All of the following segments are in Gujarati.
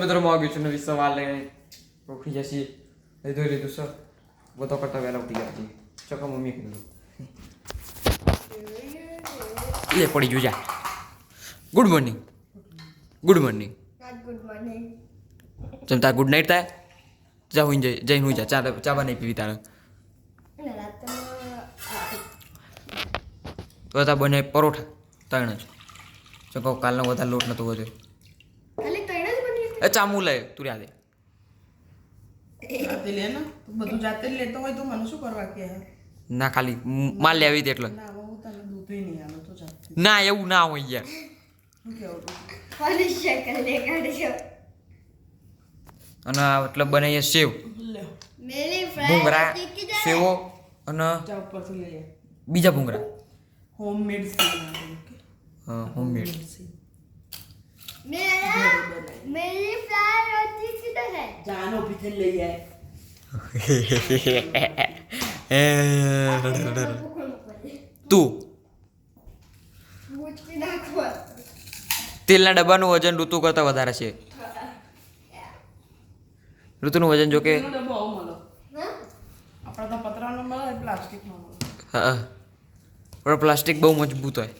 મિત્રો આવ્યું છું, નવી સવાલ લઈને. ઉઠી જશે. લીધું લીધું, સર. બધો કરતા વહેલા ઉઠી ગયા છે ચકો મમ્મી કીધું. લે પડી ગયું, જા. Good morning good morning morning. જમતા ગુડ નાઇટ થાય? જા હું જઈ, જઈને હું જા. ચા ચા બની પીવી તારે. તો તા બને પરોઠા, ત્રણ જ. ચકો કાલનો વધારે લોટ નતો વધ્યો ખાલી ત્રણ જ બની એ ચામુ લે તું લે ને? તું બધું જાતે લેતો હોય તો મને શું કરવા કે? ના ખાલી મ- માલ લેવી હતી એટલે. ના હું તને દૂધ નહીં આલો તો જાતે. ના એવું ના હોય યાર. અને મતલબ બનાવીએ સેવ. ભૂંગરા સેવો અને બીજા ભૂંગરા. હોમમેડ હોમમેડ मेरा मेरी फ्राई और तीखी तो है જાનો પીથે લઈ આય તું મૂચી નાખો તેલના ડબ્બાનું વજન ઋતુ કરતાં વધારે છે ઋતુનું વજન જો કે એનો ડબ્બો આવો મળો હા આપણા તો પતરાનો મળે પ્લાસ્ટિકનો મળે હા પણ પ્લાસ્ટિક બહુ મજબૂત હોય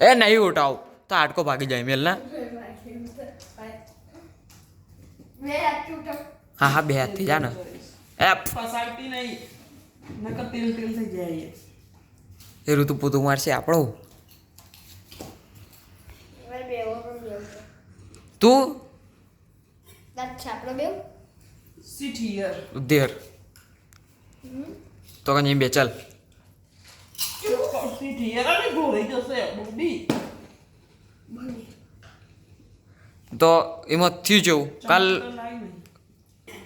એ નહીં ઉઠાવ. તો આટકો ભાગી જાય મેલ ના? હા હા બે હાથથી જા ને. એ ફસાડતી નહીં. નકર તેલ તેલ થઈ જાય. એ ઋતુ પોતું મારશે આપણો. તું? ધેર. તો કઈ બે ચાલ. જશે તો એમાં થયું જેવું કાલ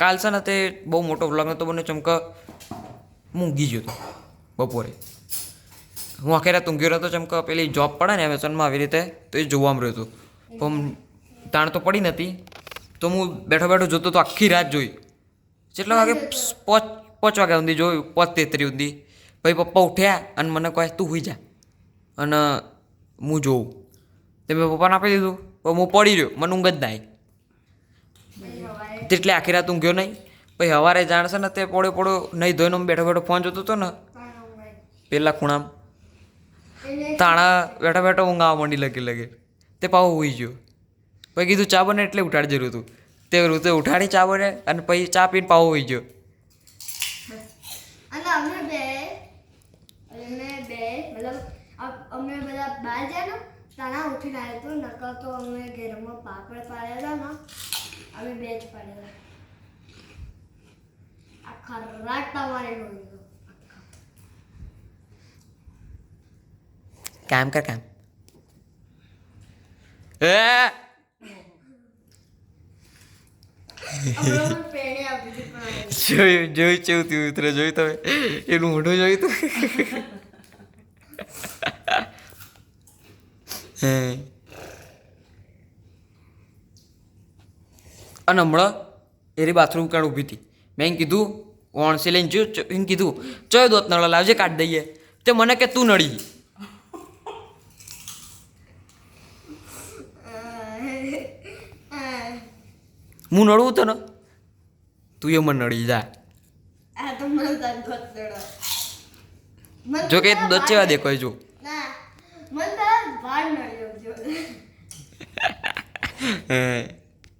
કાલ છે ને તે બહુ મોટો વ્લોગ નતો બને ચમક હું ઊંઘી ગયો હતો બપોરે. હું આખી રાત ઊંઘ્યો નતો ચમક પેલી જોબ પડે ને એમેઝોનમાં આવી રીતે તો એ જોવામાં રહ્યો હતો. પણ તાણ તો પડી નથી તો હું બેઠો બેઠો જોતો તો આખી રાત જોઈ. જેટલા વાગે પાંચ પાંચ વાગ્યા સુધી જોયું પાંચ તેત્રી સુધી. પછી પપ્પા ઉઠ્યા અને મને કહે, તું હોઈ જા. અને હું જોઉં. તે મેં પપ્પાને આપી દીધું. પણ હું પડી રહ્યો. મને ઊંઘ જ ના આવી. આખી રાત ઊંઘ્યો નહીં. પછી સવારે જાણશે ને, તે પડ્યો પડ્યો નહીં ધોઈને બેઠો બેઠો ફોન જોતો હતો ને, પેલા ખૂણામાં. તાણા બેઠા બેઠો ઊંઘ આવવા માંડી લગી લગે તે પાવો હોઈ ગયો. પછી કીધું, ચા બને એટલે ઉઠાડી જરૂર હતું તે ઋતુ ઉઠાડી ચા બને અને પછી ચા પીને પાવો હોઈ ગયો અને અમે બે અમે બે મતલબ અ- અમે બધા બહાર ગયા ને તાણા ઉઠીને આવ્યો તો નકર તો અમે ઘેરમાં પાપડ પાડેલા ને અમે બે જ પાડેલા. આખા રાત તમારે હોય કામ કર કામ. એ! જોયું જોયું ચેવું તું ઉતરે જોયું તમે. એનું મોઢું જોયું તું અને હમણાં એરી બાથરૂમ કાઢ ઊભી હતી. મેં એમ કીધું વણસી લઈને જો એમ કીધું ચયો દોત નળ લાવજે કાઢી દઈએ. તે મને કે તું નડી. હું નડવું તો ને તું એ મને નડી જા. આ તો મને તાર જો કે તારા દોત ભાર- ચેવા દેખાય જો. ના મને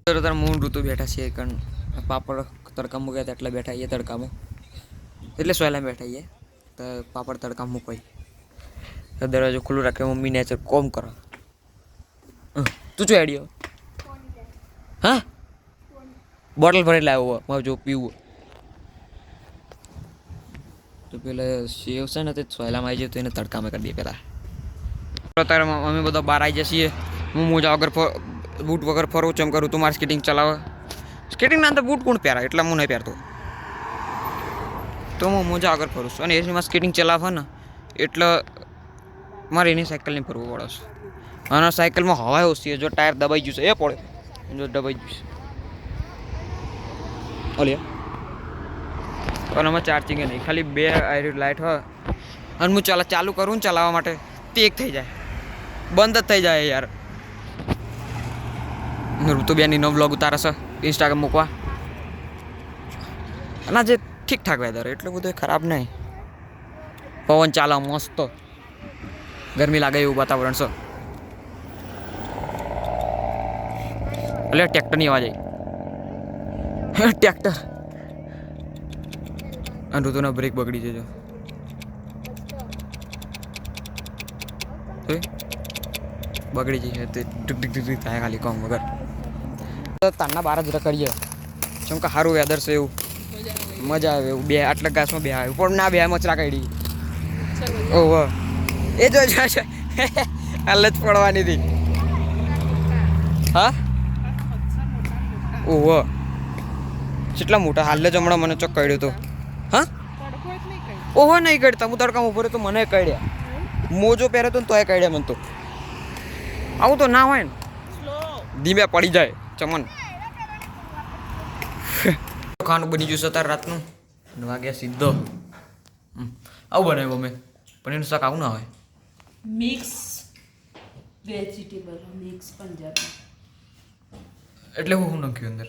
તારા મૂળ ઋતુ બેઠા છીએ કારણ પાપડ તડકા મૂક્યા હતા એટલે બેઠા છીએ તડકામાં. એટલે સોયલા બેઠા છીએ. તો પાપડ તડકા મૂકાય તો દરવાજો ખુલ્લો રાખે મમ્મી નેચર કોમ કરો. તું શું આઈડિયો? હા? બોટલ ભરેલા આવ્યો મારે જો પીવું તો પેલા સેવ છે ને તે સોયલામાં આવી જાય તો એને તડકામાં કરી દઈએ પહેલાં અત્યારે અમે બધા બહાર આવી જઈએ હું મોજા વગર બૂટ વગર ફરું ચમ કરું, તું મારે સ્કેટિંગ ચલાવે. સ્કેટિંગના અંદર બૂટ કોણ પહેરાય એટલે હું નહીં પહેરતો. તો હું મોજા વગર ફરું છું. અને એમાં સ્કેટિંગ ચલાવે ને, એટલે મારે એની સાયકલની ફરવું પડે છે. અને સાયકલમાં હવા ઓછી છે. જો ટાયર દબાઈ ગયું છે. એ પડે. જો દબાઈ ગયું છે. ઓલિયા અને આમાં ચાર્જિંગ નહીં. ખાલી બે આયરી લાઇટ હોય અને હું ચાલ ચાલુ કરું ને ચલાવવા માટે. તે એક થઈ જાય. બંધ જ થઈ જાય યાર. ઋતુબેનનો બ્લોગ ઉતારશે ઇન્સ્ટાગ્રામ મૂકવા. અને જે ઠીકઠાક વેધર એટલું બધું ખરાબ નહીં. પવન ચાલે, મસ્ત. ગરમી લાગે એવું વાતાવરણ છે. એટલે ટ્રેક્ટરની અવાજ આવી. ટ્રેક્ટર અને ઋતુનો બ્રેક બગડી જજો. બગડી જશે તે ટુક ટુક ટુક થાય ખાલી કોમ વગર. તારના બાર જ રખડીએ. જેમ કે સારું વેધર છે એવું. મજા આવે એવું. બે આટલા ઘાસમાં બે આવ્યું પણ ના, બે મચરા કાઢી ઓહો એ જો. હાલ જ. પડવાની હતી. હા? ઓહો કેટલા મોટા? હાલ જ હમણાં મને ચોક કાઢ્યો તો. હા? ઓહો, નહીં કાઢતા. હું તડકામાં ઊભો રહ્યો તો મને કાઢ્યા. મોજો પહેર્યો તો તોય કાઢ્યા મને તો. આવું તો ના હોય ને. ધીમે પડી જાય ચમન. ખાવાનું બની જશે અત્યારે રાતનું. વાગ્યા સીધો. હમ. આવું બનાવ્યું અમે. પનીરનું શાક આવું ના હોય. Mix vegetable mix Punjabi. એટલે હું શું નાખ્યું અંદર?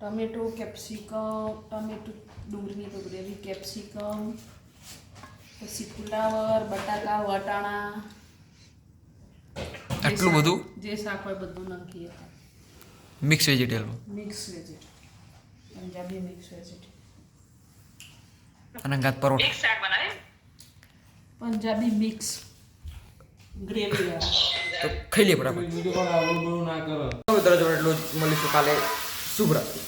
ટમેટો કેપ્સિકમ ટમેટો ડુંગળીની તો ગ્રેવી કેપ્સિકમ પછી ફુલાવર બટાકા વટાણા. આટલું બધું? જે શાક હોય બધું નાખીએ mix vegetable. Mix vegetable. Punjabi mix vegetable. અને ગાત પરોઠા પંજાબી મિક્સ. ગ્રેવી તો ખાઈ લઈએ ફટાફટ. મિત્રો જોડે એટલું જ મળીશું કાલે. શુભ રાત્રિ.